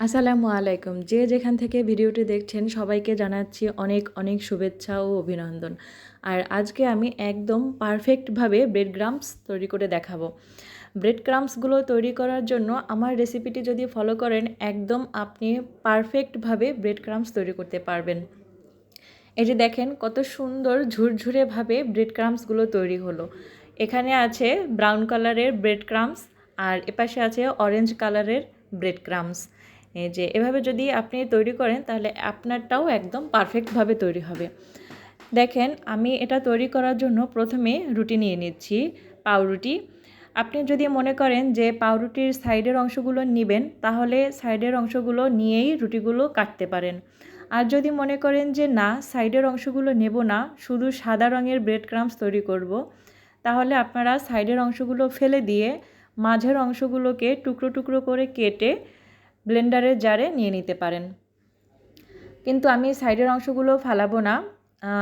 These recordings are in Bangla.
আসসালামু আলাইকুম। যে যেখান থেকে ভিডিওটি দেখছেন, সবাইকে জানাচ্ছি অনেক অনেক শুভেচ্ছা ও অভিনন্দন। আর আজকে আমি একদম পারফেক্টভাবে ব্রেড গ্রামস তৈরি করে দেখাবো। ব্রেড ক্রামসগুলো তৈরি করার জন্য আমার রেসিপিটি যদি ফলো করেন, একদম আপনি পারফেক্টভাবে ব্রেড ক্রাম্পস তৈরি করতে পারবেন। এই যে দেখেন, কত সুন্দর ঝুরঝুরেভাবে ব্রেড ক্রামসগুলো তৈরি হলো। এখানে আছে ব্রাউন কালারের ব্রেড ক্রাম্পস আর এপাশে আছে অরেঞ্জ কালারের ব্রেড ক্রামস এই যে এভাবে যদি আপনি তৈরি করেন, তাহলে আপনারটাও একদম পারফেক্টভাবে তৈরি হবে দেখেন, আমি এটা তৈরি করার জন্য প্রথমে রুটি নিয়ে নিচ্ছি, পাউরুটি আপনি যদি মনে করেন যে পাউরুটির সাইডের অংশগুলো নেবেন, তাহলে সাইডের অংশগুলো নিয়েই রুটিগুলো কাটতে পারেন আর যদি মনে করেন যে না, সাইডের অংশগুলো নেব না, শুধু সাদা রঙের ব্রেড ক্রামস তৈরি করব। তাহলে আপনারা সাইডের অংশগুলো ফেলে দিয়ে মাঝের অংশগুলোকে টুকরো টুকরো করে কেটে ব্লেন্ডারের জারে নিয়ে নিতে পারেন। কিন্তু আমি সাইডের অংশগুলো ফালাবো না।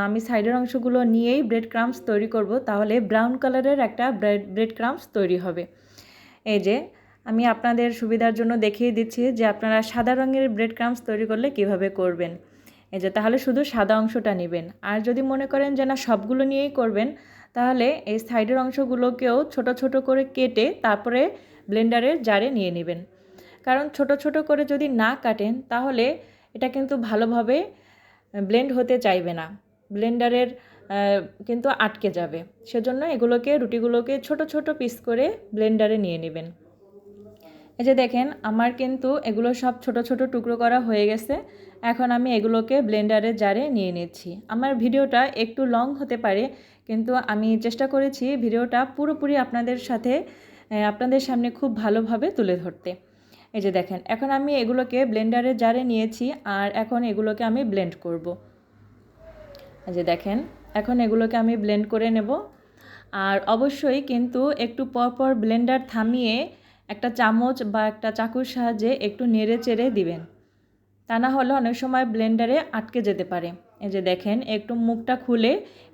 আমি সাইডের অংশগুলো নিয়েই ব্রেড ক্রামস তৈরি করব, তাহলে ব্রাউন কালারের একটা ব্রেড ব্রেড ক্রামস তৈরি হবে। এই যে, আমি আপনাদের সুবিধার জন্য দেখিয়ে দিচ্ছি যে আপনারা সাদা রঙের ব্রেড ক্রামস তৈরি করলে কীভাবে করবেন। এই যে, তাহলে শুধু সাদা অংশটা নেবেন। আর যদি মনে করেন যে না, সবগুলো নিয়েই করবেন, তাহলে এই সাইডের অংশগুলোকেও ছোট ছোট করে কেটে তারপরে ব্লেন্ডারের জারে নিয়ে নেবেন। কারণ ছোট ছোট করে যদি না কাটেন, তাহলে এটা কিন্তু ভালোভাবে ব্লেন্ড হতে চাইবে না। ব্লেন্ডারের কিন্তু আটকে যাবে। সেজন্য এগুলোকে, রুটিগুলোকে ছোট ছোট পিস করে ব্লেন্ডারে নিয়ে নেবেন। এই যে দেখেন, আমার কিন্তু এগুলো সব ছোট ছোট টুকরো করা হয়ে গেছে। এখন আমি এগুলোকে ব্লেন্ডারে জারে নিয়ে নিচ্ছি। আমার ভিডিওটা একটু লং হতে পারে, কিন্তু আমি চেষ্টা করেছি ভিডিওটা পুরোপুরি আপনাদের সাথে আপনাদের সামনে খুব ভালোভাবে তুলে ধরতে। এই যে দেখেন, এখন আমি এগুলোকে ব্লেন্ডারে জারে নিয়েছি আর এখন এগুলোকে আমি ব্লেন্ড করব। এই যে দেখেন, এখন এগুলোকে আমি ব্লেন্ড করে নেব। আর অবশ্যই কিন্তু একটু পরপর ব্লেন্ডার থামিয়ে একটা চামচ বা একটা চাকুর সাহায্যে একটু নেড়ে চেড়ে দিবেন। তা না হলে অনেক সময় ব্লেন্ডারে আটকে যেতে পারে। এই যে দেখেন, একটু মুখটা খুলে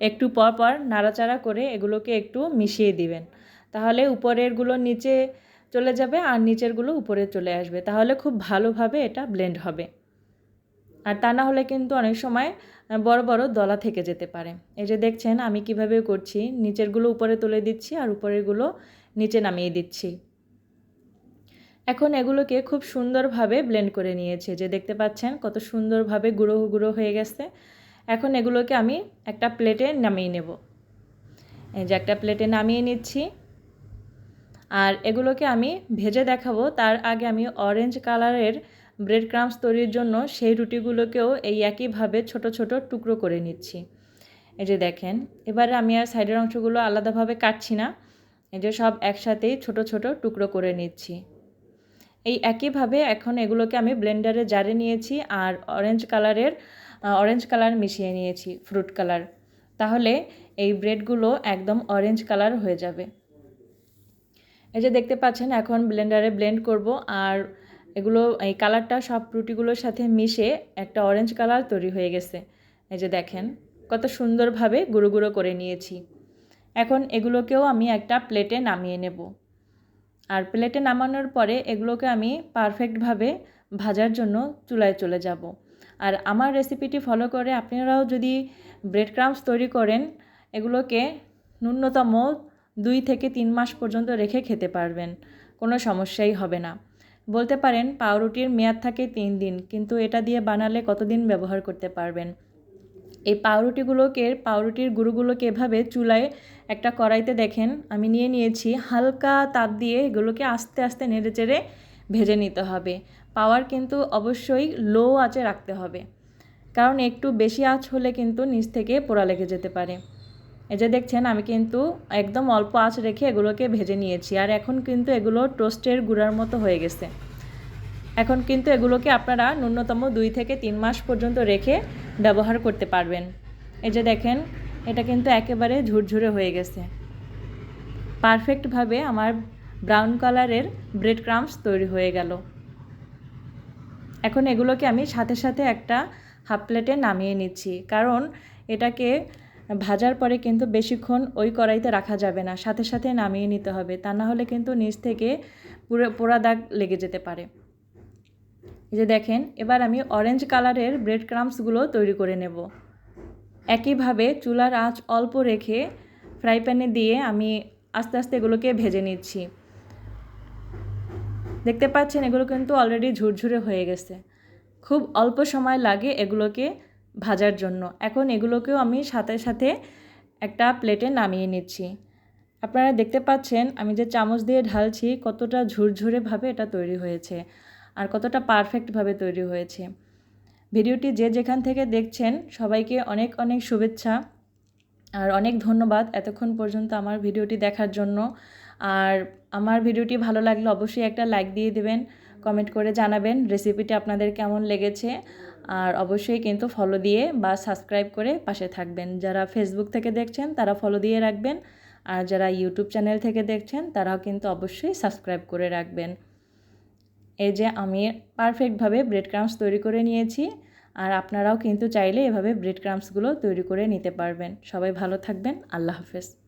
একটু পরপর নাড়াচাড়া করে এগুলোকে একটু মিশিয়ে দিবেন। তাহলে উপরেরগুলো নিচে চলে যাবে আর নিচেরগুলো উপরে চলে আসবে। তাহলে খুব ভালোভাবে এটা ব্লেন্ড হবে। আর তা না হলে কিন্তু অনেক সময় বড় বড় দলা থেকে যেতে পারে। এই যে দেখছেন, আমি কীভাবে করছি? নিচেরগুলো উপরে তুলে দিচ্ছি আর উপরেরগুলো নিচে নামিয়ে দিচ্ছি। এখন এগুলোকে খুব সুন্দরভাবে ব্লেন্ড করে নিয়েছে। যে দেখতে পাচ্ছেন, কত সুন্দরভাবে গুঁড়ো গুঁড়ো হয়ে গেছে। এখন এগুলোকে আমি একটা প্লেটে নামিয়ে নেব। এই যে একটা প্লেটে নামিয়ে নিচ্ছি। আর এগুলোকে আমি ভেজে দেখাবো। তার আগে আমি অরেঞ্জ কালারের ব্রেড ক্রামস তৈরির জন্য সেই রুটিগুলোকেও এই একইভাবে ছোট ছোট টুকরো করে নিচ্ছি। এই যে দেখেন, এবারে আমি আর সাইডের অংশগুলো আলাদাভাবে কাটছি না। এই যে সব একসাথেই ছোট ছোট টুকরো করে নিচ্ছি। এই একইভাবে এখন এগুলোকে আমি ব্লেন্ডারে জারে নিয়েছি আর অরেঞ্জ কালারের অরেঞ্জ কালার মিশিয়ে নিয়েছি ফ্রুট কালার তাহলে এই ব্রেডগুলো একদম অরেঞ্জ কালার হয়ে যাবে। এই যে দেখতে পাচ্ছেন, এখন ব্লেন্ডারে ব্লেন্ড করব আর এগুলো, এই কালারটা সব রুটিগুলোর সাথে মিশে একটা অরেঞ্জ কালার তৈরি হয়ে গেছে। এই যে দেখেন, কত সুন্দরভাবে গুঁড়ো গুঁড়ো করে নিয়েছি। এখন এগুলোকেও আমি একটা প্লেটে নামিয়ে নেব। আর প্লেটে নামানোর পরে এগুলোকে আমি পারফেক্টভাবে ভাজার জন্য চুলায় চলে যাব। আর আমার রেসিপিটি ফলো করে আপনারাও যদি ব্রেড ক্রামস তৈরি করেন, এগুলোকে ন্যূনতম দুই থেকে তিন মাস পর্যন্ত রেখে খেতে পারবেন, কোনো সমস্যাই হবে না। বলতে পারেন, পাউরুটির মেয়াদ থাকে তিন দিন, কিন্তু এটা দিয়ে বানালে কতদিন ব্যবহার করতে পারবেন? এই পাউরুটিগুলোকে, পাউরুটির গুঁড়োগুলোকে এভাবে চুলায় একটা কড়াইতে দেখেন, আমি নিয়ে নিয়েছি হালকা তাপ দিয়ে এগুলোকে আস্তে আস্তে নেড়ে চেড়ে ভেজে নিতে হবে। পাওয়ার কিন্তু অবশ্যই লো আঁচে রাখতে হবে, কারণ একটু বেশি আঁচ হলে কিন্তু নিচ থেকে পোড়া লেগে যেতে পারে। এই যে দেখছেন, আমি কিন্তু একদম অল্প আঁচ রেখে এগুলোকে ভেজে নিয়েছি। আর এখন কিন্তু এগুলো টোস্টের গুঁড়ার মতো হয়ে গেছে। এখন কিন্তু এগুলোকে আপনারা ন্যূনতম দুই থেকে তিন মাস পর্যন্ত রেখে ব্যবহার করতে পারবেন। এই যে দেখেন, এটা কিন্তু একেবারে ঝুরঝুরে হয়ে গেছে। পারফেক্টভাবে আমার ব্রাউন কালারের ব্রেড ক্রামস তৈরি হয়ে গেল। এখন এগুলোকে আমি সাথে সাথে একটা হাফ প্লেটে নামিয়ে নিচ্ছি। কারণ এটাকে ভাজার পরে কিন্তু বেশিক্ষণ ওই কড়াইতে রাখা যাবে না, সাথে সাথে নামিয়ে নিতে হবে। তা না হলে কিন্তু নিচ থেকে পুরো, পোড়া দাগ লেগে যেতে পারে। এই যে দেখেন, এবার আমি অরেঞ্জ কালারের ব্রেড ক্রাম্পসগুলো তৈরি করে নেব। একইভাবে চুলার আঁচ অল্প রেখে ফ্রাই প্যানে দিয়ে আমি আস্তে আস্তে এগুলোকে ভেজে নিচ্ছি। দেখতে পাচ্ছেন, এগুলো কিন্তু অলরেডি ঝুরঝুরে হয়ে গেছে। খুব অল্প সময় লাগে এগুলোকে ভাজার জন্য। এখন এগুলোকেও আমি সাথে সাথে একটা প্লেটে নামিয়ে নিচ্ছি। আপনারা দেখতে পাচ্ছেন আমি যে চামচ দিয়ে ঢালছি কতটা ঝুরঝুরেভাবে এটা তৈরি হয়েছে আর কতটা পারফেক্টভাবে তৈরি হয়েছে। ভিডিওটি যে যেখান থেকে দেখছেন সবাইকে অনেক অনেক শুভেচ্ছা আর অনেক ধন্যবাদ এতক্ষণ পর্যন্ত আমার ভিডিওটি দেখার জন্য। আর আমার ভিডিওটি ভালো লাগলে অবশ্যই একটা লাইক দিয়ে দেবেন। কমেন্ট করে জানাবেন রেসিপিটি আপনাদের কেমন লেগেছে। আর অবশ্যই কিন্তু ফলো দিয়ে বা সাবস্ক্রাইব করে পাশে থাকবেন। যারা ফেসবুক থেকে দেখছেন, তারা ফলো দিয়ে রাখবেন। আর যারা ইউটিউব চ্যানেল থেকে দেখছেন, তারাও কিন্তু অবশ্যই সাবস্ক্রাইব করে রাখবেন। এই যে আমি পারফেক্টভাবে ব্রেড ক্রাম্পস তৈরি করে নিয়েছি। আর আপনারাও কিন্তু চাইলে এভাবে ব্রেড ক্রাম্পসগুলো তৈরি করে নিতে পারবেন। সবাই ভালো থাকবেন। আল্লাহ হাফেজ।